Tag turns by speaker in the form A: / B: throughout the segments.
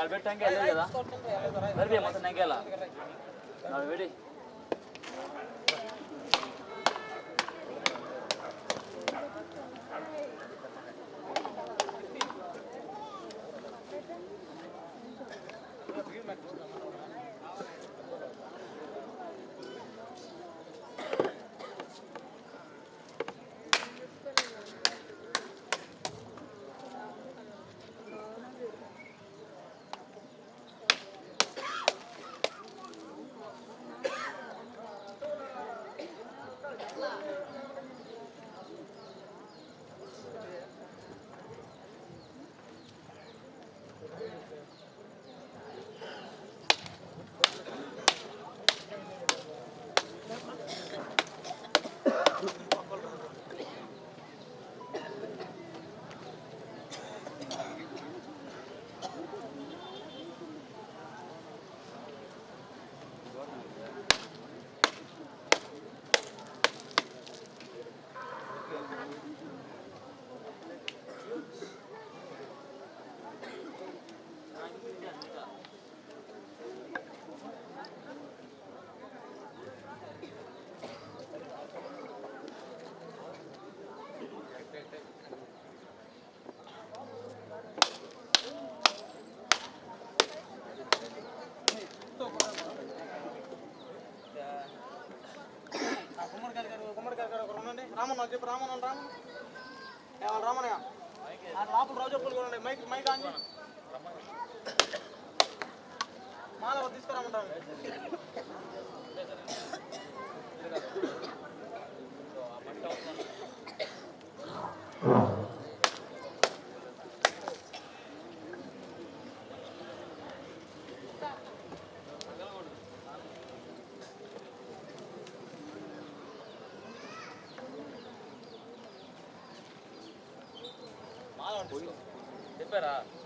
A: ಎರಡು ಹಂಗೆ ಅಲ್ಲೇ ಅದ ಬರ್ಬಿ ಮತ್ತೆ ನಂಗೆ ಅಲ್ಲ ನಾವು superar.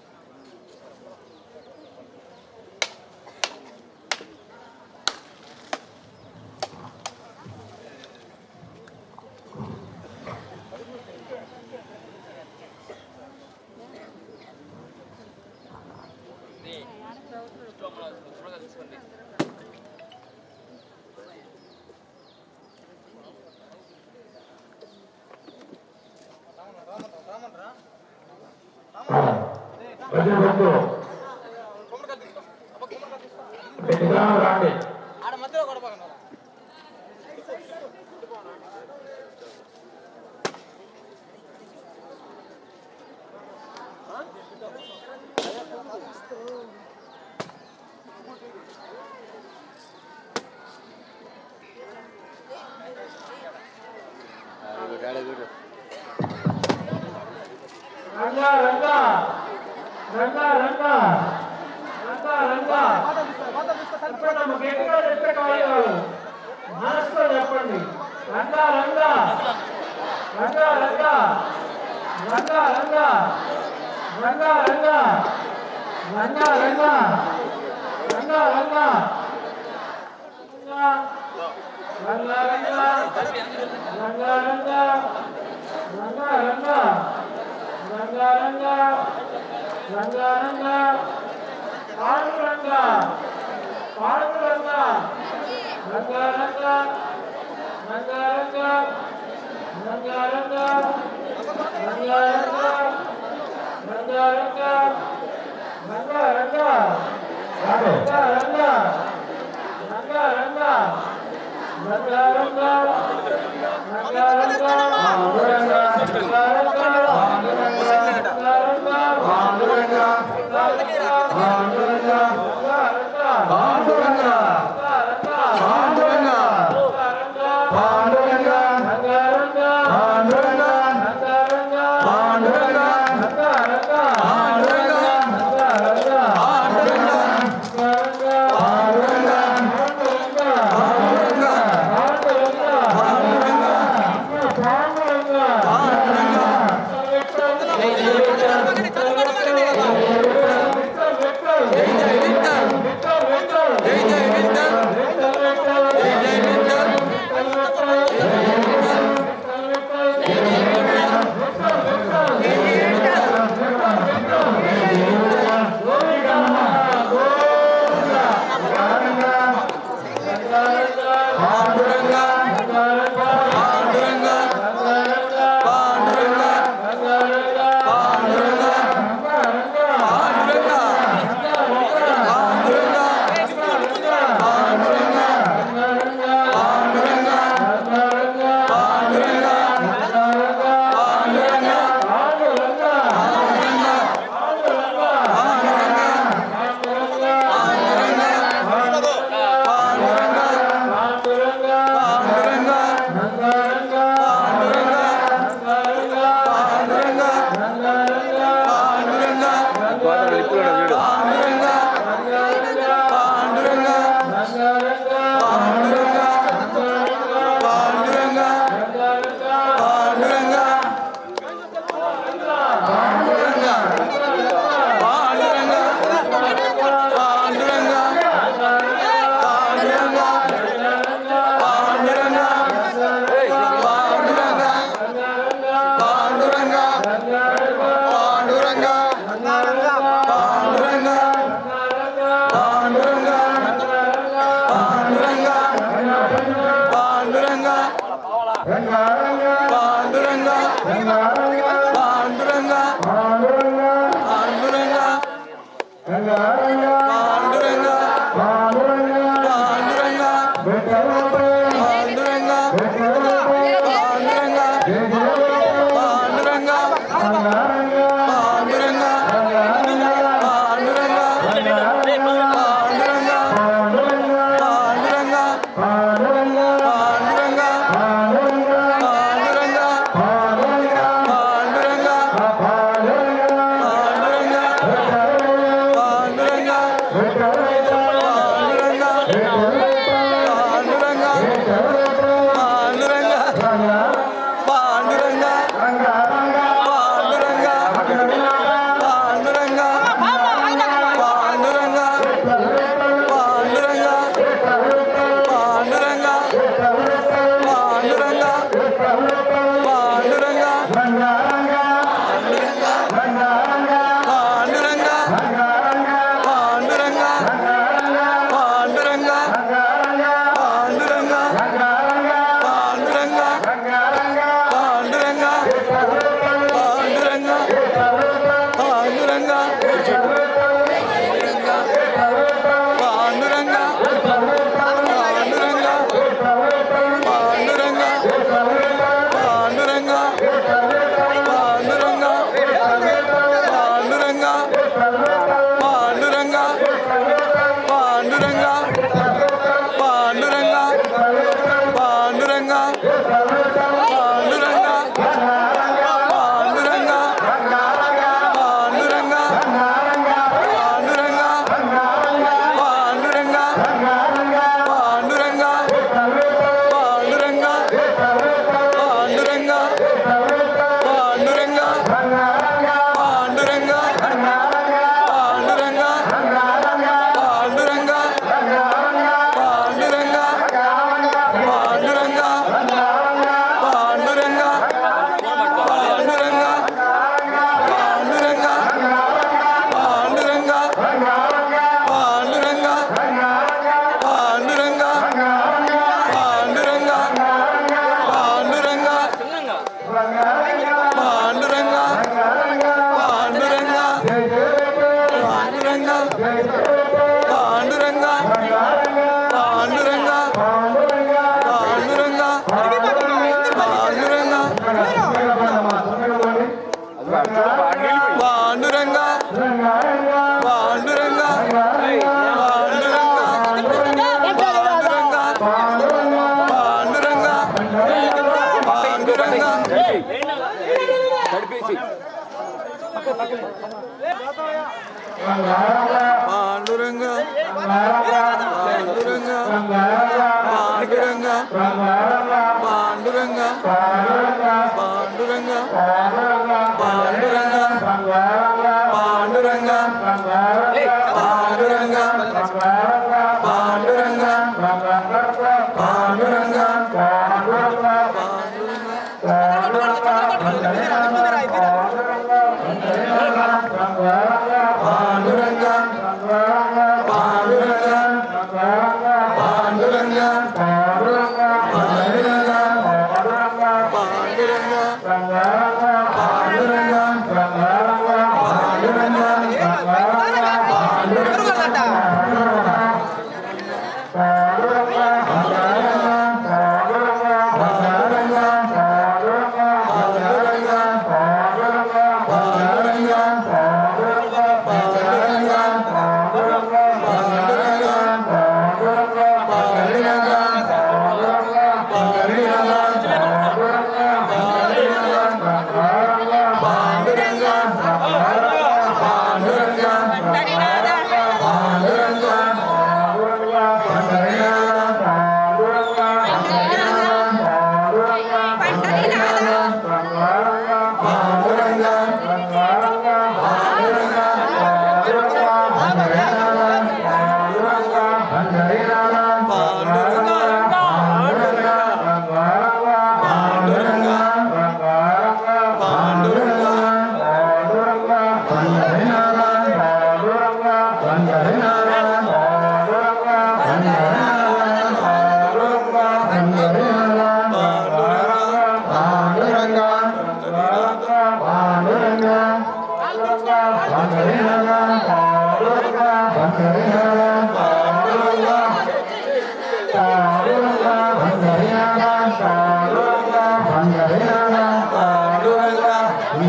A: অধিভুক্ত లంక లంక లంక చెప్పండి అమ్మ గట్టిగా చెప్పే కావాలి కాదు మనసులో చెప్పండి లంక లంక లంక లంక లంక లంక లంక లంక లంక లంక లంక లంక లంగా లంగా లంగా రంగారంగ పాడురంగ పాడురంగ రంగారంగ రంగారంగ రంగారంగ రంగారంగ రంగారంగ రంగారంగ రంగారంగ రంగారంగ రంగారంగ Yeah.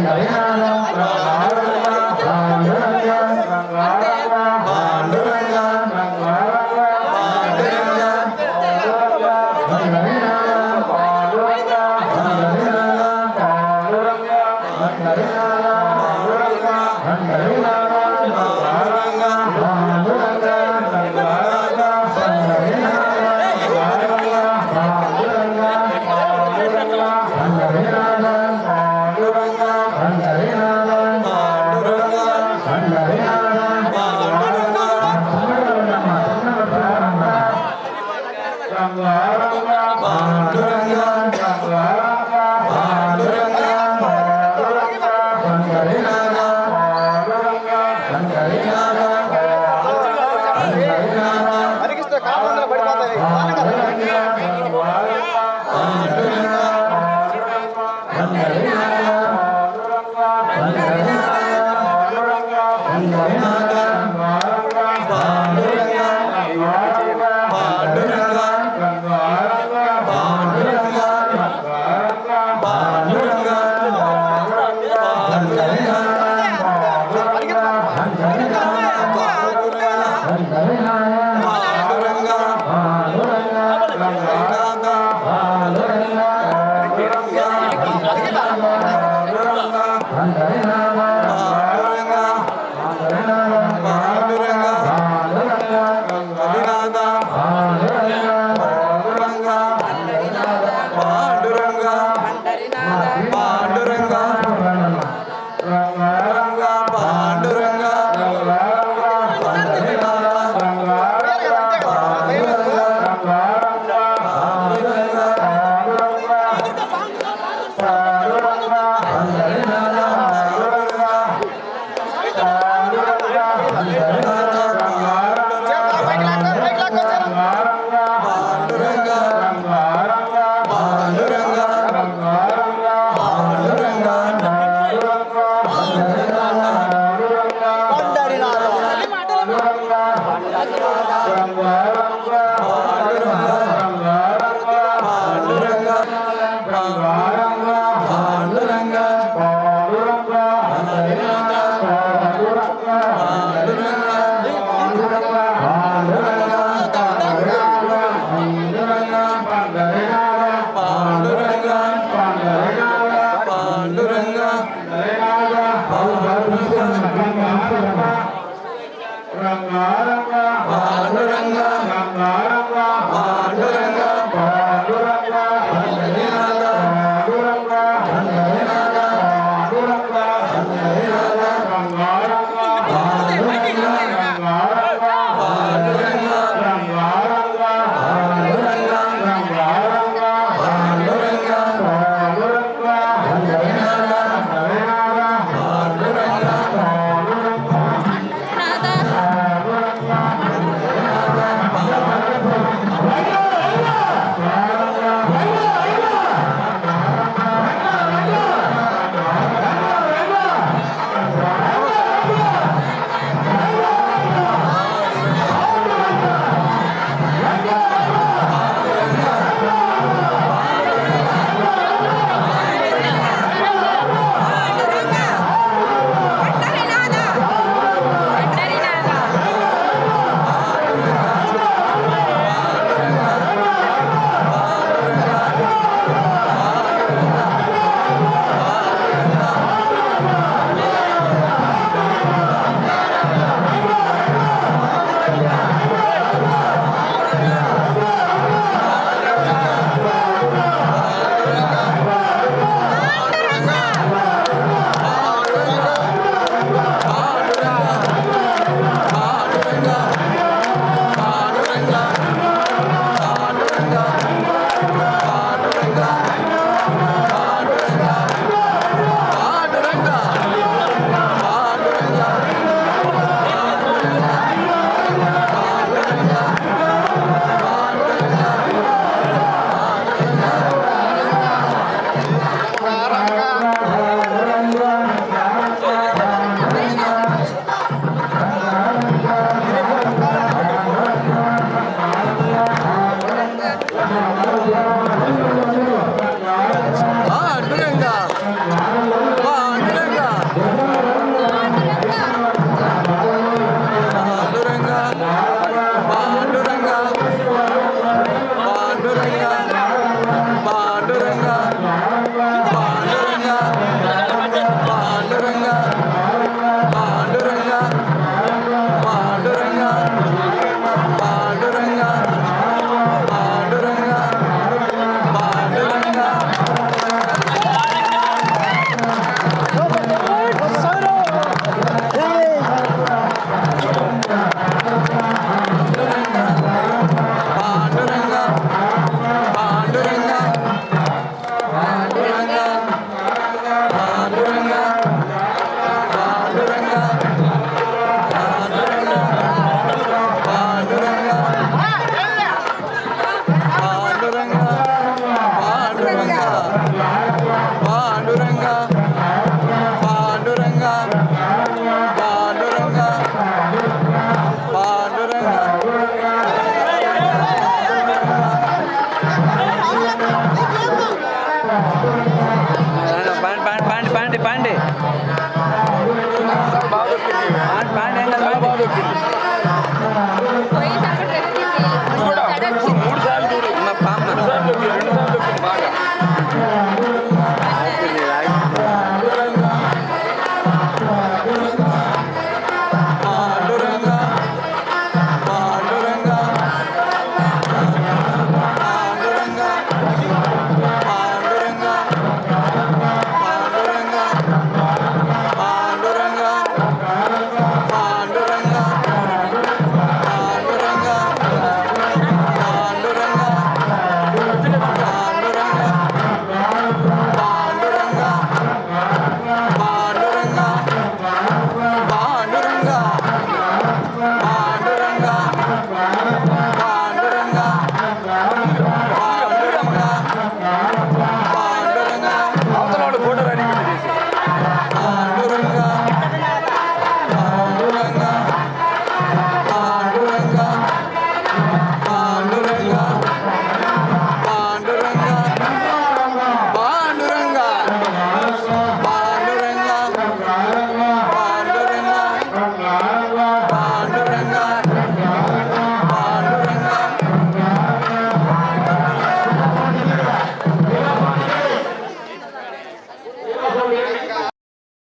A: Hare Rama Rama Rama